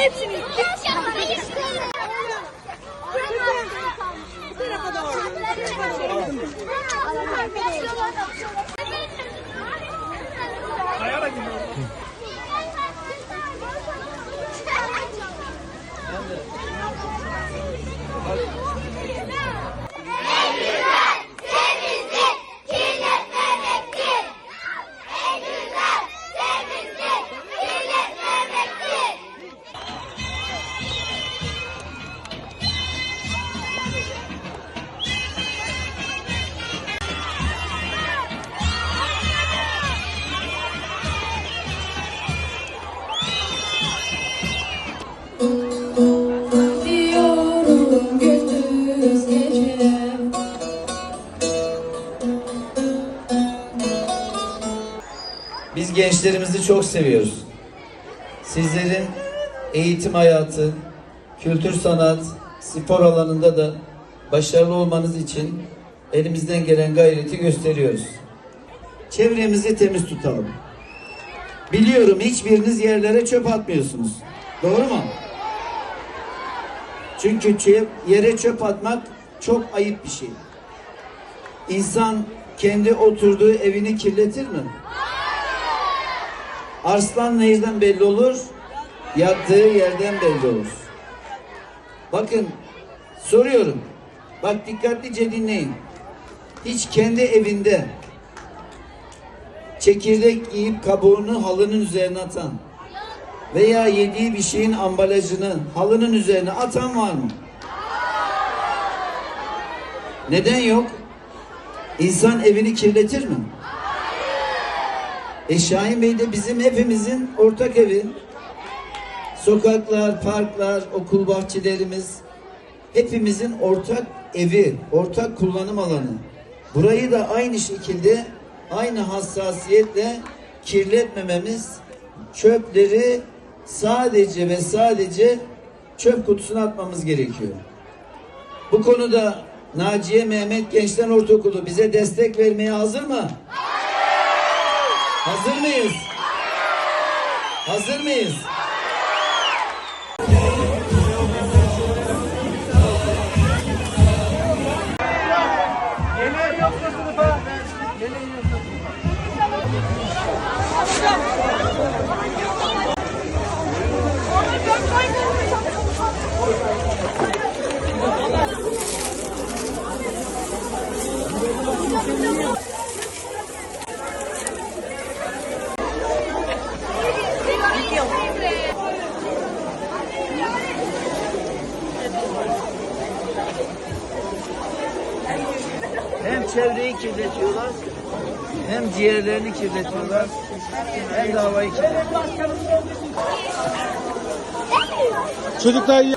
Hepsini. Diyorum Biz gençlerimizi çok seviyoruz. Sizlerin eğitim hayatı, kültür sanat, spor alanında da başarılı olmanız için elimizden gelen gayreti gösteriyoruz. Çevremizi temiz tutalım. Biliyorum hiçbiriniz yerlere çöp atmıyorsunuz. Doğru mu? Çünkü çöp, yere çöp atmak çok ayıp bir şey. İnsan kendi oturduğu evini kirletir mi? Arslan nehirden belli olur, yattığı yerden belli olur. Bakın, soruyorum. Bak dikkatlice dinleyin. Hiç kendi evinde çekirdek yiyip kabuğunu halının üzerine atan veya yediği bir şeyin ambalajını halının üzerine atan var mı? Neden yok? İnsan evini kirletir mi? E Şahin Bey de bizim hepimizin ortak evi. Sokaklar, parklar, okul bahçelerimiz hepimizin ortak evi, ortak kullanım alanı. Burayı da aynı şekilde, aynı hassasiyetle kirletmememiz, çöpleri sadece ve sadece çöp kutusuna atmamız gerekiyor. Bu konuda Naciye Mehmet Gençler Ortaokulu bize destek vermeye hazır mı? Hazır mıyız? Hazır mıyız? Hem çevreyi kirletiyorlar, hem ciğerlerini kirletiyorlar, hem de havayı kirletiyorlar. Çocuklar iyi.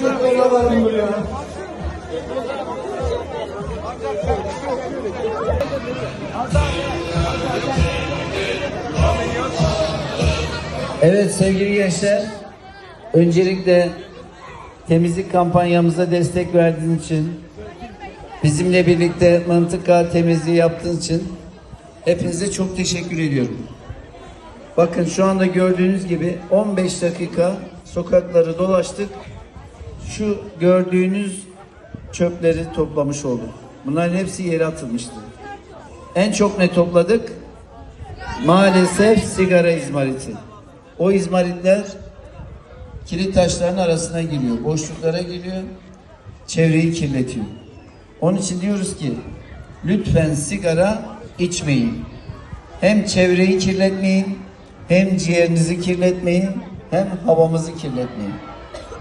Çocukları alalım buraya. Evet sevgili gençler, öncelikle temizlik kampanyamıza destek verdiğiniz için, bizimle birlikte mıntıka temizliği yaptığınız için hepinize çok teşekkür ediyorum. Bakın şu anda gördüğünüz gibi 15 dakika sokakları dolaştık. Şu gördüğünüz çöpleri toplamış olduk. Bunların hepsi yere atılmıştı. En çok ne topladık? Maalesef sigara izmariti. O izmaritler kilit taşların arasına giriyor. Boşluklara giriyor. Çevreyi kirletiyor. Onun için diyoruz ki lütfen sigara içmeyin. Hem çevreyi kirletmeyin, hem ciğerinizi kirletmeyin, hem havamızı kirletmeyin.